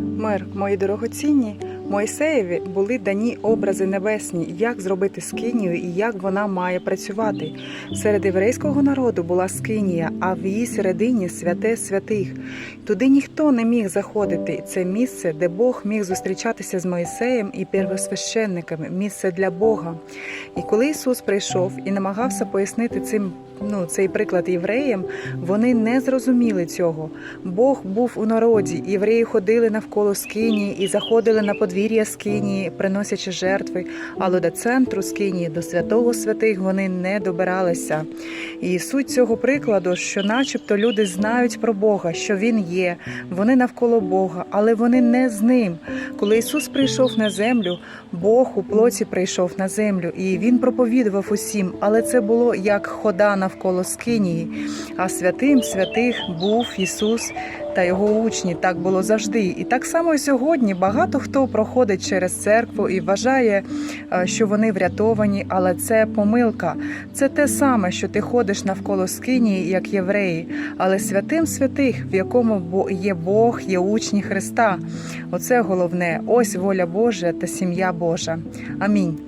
Мир, мої дорогоцінні, Моїсеєві були дані образи небесні, як зробити скинію і як вона має працювати. Серед єврейського народу була скинія, а в її середині святе святих. Туди ніхто не міг заходити. Це місце, де Бог міг зустрічатися з Моїсеєм і первосвященниками, місце для Бога. І коли Ісус прийшов і намагався пояснити цим ну, цей приклад євреям, вони не зрозуміли цього. Бог був у народі, євреї ходили навколо скинії і заходили на подвір'я скинії, приносячи жертви, але до центру скинії, до святого святих вони не добиралися. І суть цього прикладу, що, начебто, люди знають про Бога, що Він є, вони навколо Бога, але вони не з ним. Коли Ісус прийшов на землю, Бог у плоті прийшов на землю, і Він проповідував усім, але це було як хода навколо скинії. А святим святих був Ісус та його учні. Так було завжди. І так само і сьогодні багато хто проходить через церкву і вважає, е, що вони врятовані, але це помилка. Це те саме, що ти ходиш навколо скинії, як євреї, але святим святих, в якому є Бог, є учні Христа. Оце головне. Ось воля Божа та сім'я Божа. Амінь.